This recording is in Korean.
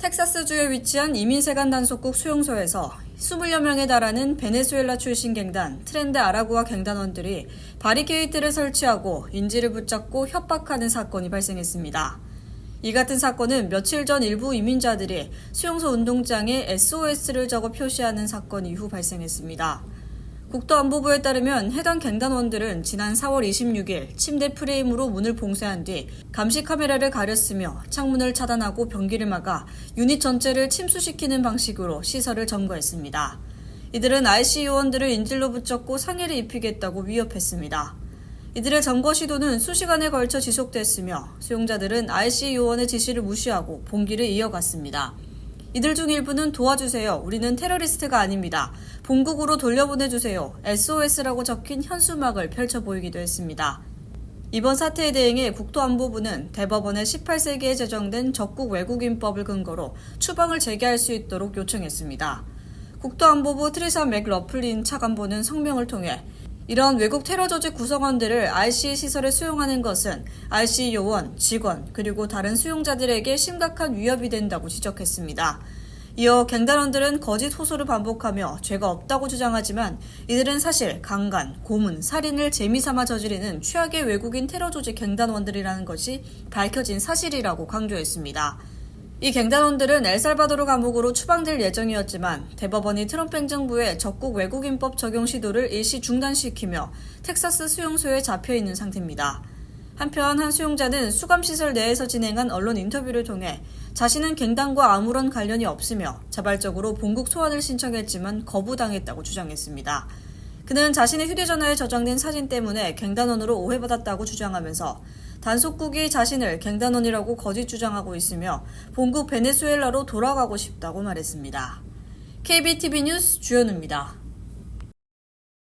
텍사스주에 위치한 이민세관 단속국 수용소에서 20여 명에 달하는 베네수엘라 출신 갱단 트렌드 아라구아 갱단원들이 바리케이트를 설치하고 인지를 붙잡고 협박하는 사건이 발생했습니다. 이 같은 사건은 며칠 전 일부 이민자들이 수용소 운동장에 SOS를 적어 표시하는 사건 이후 발생했습니다. 국토안보부에 따르면 해당 갱단원들은 지난 4월 26일 침대 프레임으로 문을 봉쇄한 뒤 감시 카메라를 가렸으며 창문을 차단하고 변기를 막아 유닛 전체를 침수시키는 방식으로 시설을 점거했습니다. 이들은 RC 요원들을 인질로 붙잡고 상해를 입히겠다고 위협했습니다. 이들의 점거 시도는 수시간에 걸쳐 지속됐으며 수용자들은 RC 요원의 지시를 무시하고 봉기를 이어갔습니다. 이들 중 일부는 도와주세요. 우리는 테러리스트가 아닙니다. 본국으로 돌려보내주세요. SOS라고 적힌 현수막을 펼쳐 보이기도 했습니다. 이번 사태에 대응해 국토안보부는 대법원의 18세기에 제정된 적국 외국인법을 근거로 추방을 재개할 수 있도록 요청했습니다. 국토안보부 트리사 맥 러플린 차관보는 성명을 통해 이런 외국 테러 조직 구성원들을 RC 시설에 수용하는 것은 RC 요원, 직원, 그리고 다른 수용자들에게 심각한 위협이 된다고 지적했습니다. 이어 갱단원들은 거짓 호소를 반복하며 죄가 없다고 주장하지만 이들은 사실 강간, 고문, 살인을 재미삼아 저지르는 최악의 외국인 테러 조직 갱단원들이라는 것이 밝혀진 사실이라고 강조했습니다. 이 갱단원들은 엘살바도르 감옥으로 추방될 예정이었지만 대법원이 트럼프 행정부의 적국 외국인법 적용 시도를 일시 중단시키며 텍사스 수용소에 잡혀 있는 상태입니다. 한편 한 수용자는 수감시설 내에서 진행한 언론 인터뷰를 통해 자신은 갱단과 아무런 관련이 없으며 자발적으로 본국 소환을 신청했지만 거부당했다고 주장했습니다. 그는 자신의 휴대전화에 저장된 사진 때문에 갱단원으로 오해받았다고 주장하면서 단속국이 자신을 갱단원이라고 거짓 주장하고 있으며 본국 베네수엘라로 돌아가고 싶다고 말했습니다. KBTV 뉴스 주현우입니다.